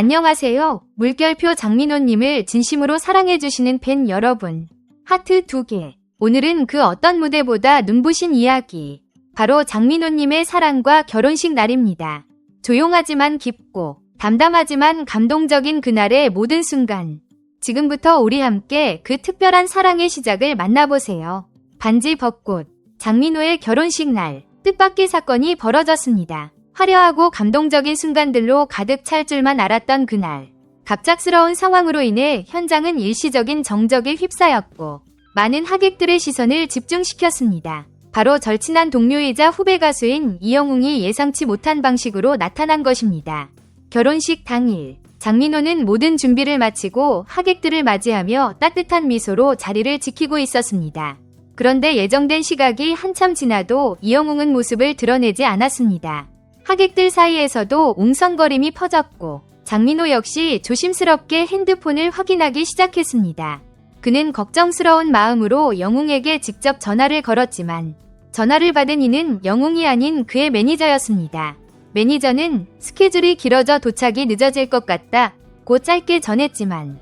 안녕하세요. 물결표 장민호님을 진심으로 사랑해주시는 팬 여러분. 하트 두 개. 오늘은 그 어떤 무대보다 눈부신 이야기. 바로 장민호님의 사랑과 결혼식 날입니다. 조용하지만 깊고, 담담하지만 감동적인 그날의 모든 순간. 지금부터 우리 함께 그 특별한 사랑의 시작을 만나보세요. 반지 벚꽃, 장민호의 결혼식 날, 뜻밖의 사건이 벌어졌습니다. 화려하고 감동적인 순간들로 가득 찰 줄만 알았던 그날. 갑작스러운 상황으로 인해 현장은 일시적인 정적에 휩싸였고, 많은 하객들의 시선을 집중시켰습니다. 바로 절친한 동료이자 후배 가수인 이영웅이 예상치 못한 방식으로 나타난 것입니다. 결혼식 당일, 장민호는 모든 준비를 마치고 하객들을 맞이하며 따뜻한 미소로 자리를 지키고 있었습니다. 그런데 예정된 시각이 한참 지나도 이영웅은 모습을 드러내지 않았습니다. 하객들 사이에서도 웅성거림이 퍼졌고 장민호 역시 조심스럽게 핸드폰을 확인하기 시작했습니다. 그는 걱정스러운 마음으로 영웅에게 직접 전화를 걸었지만 전화를 받은 이는 영웅이 아닌 그의 매니저였습니다. 매니저는 스케줄이 길어져 도착이 늦어질 것 같다 고 짧게 전했지만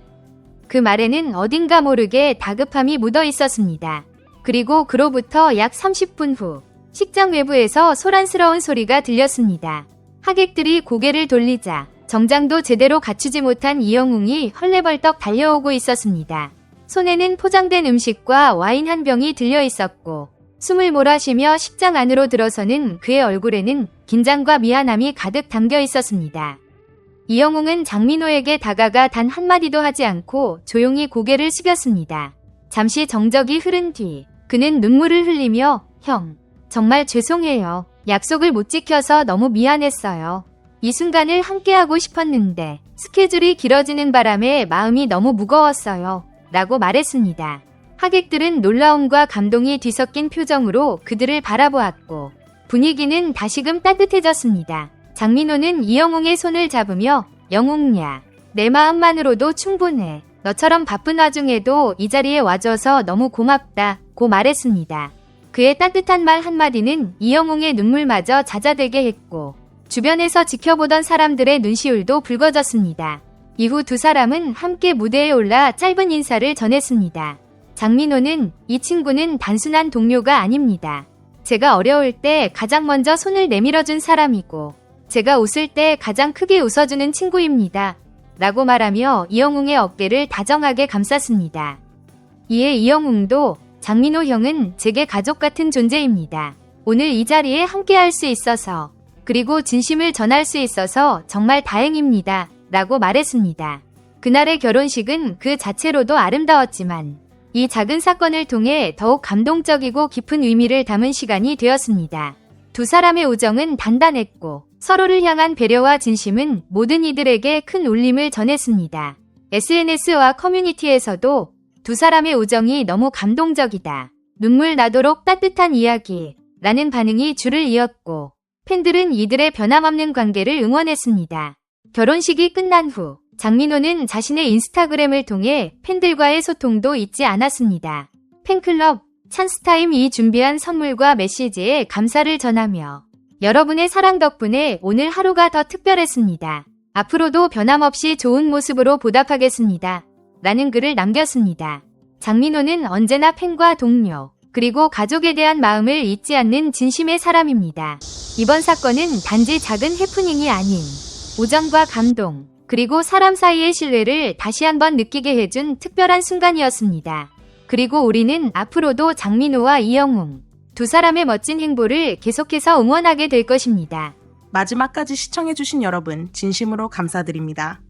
그 말에는 어딘가 모르게 다급함이 묻어 있었습니다. 그리고 그로부터 약 30분 후 식장 외부에서 소란스러운 소리가 들렸습니다. 하객들이 고개를 돌리자 정장도 제대로 갖추지 못한 이영웅이 헐레벌떡 달려오고 있었습니다. 손에는 포장된 음식과 와인 한 병이 들려 있었고 숨을 몰아쉬며 식장 안으로 들어서는 그의 얼굴에는 긴장과 미안함이 가득 담겨 있었습니다. 이영웅은 장민호에게 다가가 단 한마디도 하지 않고 조용히 고개를 숙였습니다. 잠시 정적이 흐른 뒤 그는 눈물을 흘리며 형, 정말 죄송해요. 약속을 못 지켜서 너무 미안했어요. 이 순간을 함께하고 싶었는데 스케줄이 길어지는 바람에 마음이 너무 무거웠어요. 라고 말했습니다. 하객들은 놀라움과 감동이 뒤섞인 표정으로 그들을 바라보았고 분위기는 다시금 따뜻해졌습니다. 장민호는 이영웅의 손을 잡으며 영웅야, 내 마음만으로도 충분해. 너처럼 바쁜 와중에도 이 자리에 와줘서 너무 고맙다. 고 말했습니다. 그의 따뜻한 말 한마디는 이영웅의 눈물마저 잦아들게 했고 주변에서 지켜보던 사람들의 눈시울도 붉어졌습니다. 이후 두 사람은 함께 무대에 올라 짧은 인사를 전했습니다. 장민호는 이 친구는 단순한 동료가 아닙니다. 제가 어려울 때 가장 먼저 손을 내밀어준 사람이고 제가 웃을 때 가장 크게 웃어주는 친구입니다. 라고 말하며 이영웅의 어깨를 다정하게 감쌌습니다. 이에 이영웅도 장민호 형은 제게 가족 같은 존재입니다. 오늘 이 자리에 함께 할 수 있어서 그리고 진심을 전할 수 있어서 정말 다행입니다. 라고 말했습니다. 그날의 결혼식은 그 자체로도 아름다웠지만 이 작은 사건을 통해 더욱 감동적이고 깊은 의미를 담은 시간이 되었습니다. 두 사람의 우정은 단단했고 서로를 향한 배려와 진심은 모든 이들에게 큰 울림을 전했습니다. SNS와 커뮤니티에서도 두 사람의 우정이 너무 감동적이다. 눈물 나도록 따뜻한 이야기. 라는 반응이 줄을 이었고 팬들은 이들의 변함없는 관계를 응원했습니다. 결혼식이 끝난 후 장민호는 자신의 인스타그램을 통해 팬들과의 소통도 잊지 않았습니다. 팬클럽 찬스타임이 준비한 선물과 메시지에 감사를 전하며 여러분의 사랑 덕분에 오늘 하루가 더 특별했습니다. 앞으로도 변함없이 좋은 모습으로 보답하겠습니다. 라는 글을 남겼습니다. 장민호는 언제나 팬과 동료, 그리고 가족에 대한 마음을 잊지 않는 진심의 사람입니다. 이번 사건은 단지 작은 해프닝이 아닌 우정과 감동, 그리고 사람 사이의 신뢰를 다시 한번 느끼게 해준 특별한 순간이었습니다. 그리고 우리는 앞으로도 장민호와 이영웅, 두 사람의 멋진 행보를 계속해서 응원하게 될 것입니다. 마지막까지 시청해주신 여러분, 진심으로 감사드립니다.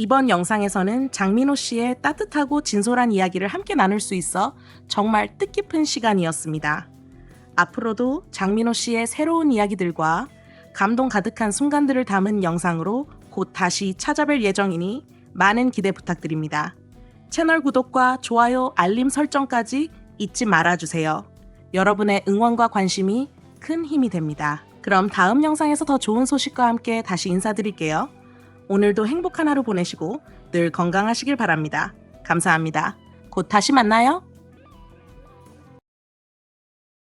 이번 영상에서는 장민호 씨의 따뜻하고 진솔한 이야기를 함께 나눌 수 있어 정말 뜻깊은 시간이었습니다. 앞으로도 장민호 씨의 새로운 이야기들과 감동 가득한 순간들을 담은 영상으로 곧 다시 찾아뵐 예정이니 많은 기대 부탁드립니다. 채널 구독과 좋아요, 알림 설정까지 잊지 말아주세요. 여러분의 응원과 관심이 큰 힘이 됩니다. 그럼 다음 영상에서 더 좋은 소식과 함께 다시 인사드릴게요. 오늘도 행복한 하루 보내시고 늘 건강하시길 바랍니다. 감사합니다. 곧 다시 만나요.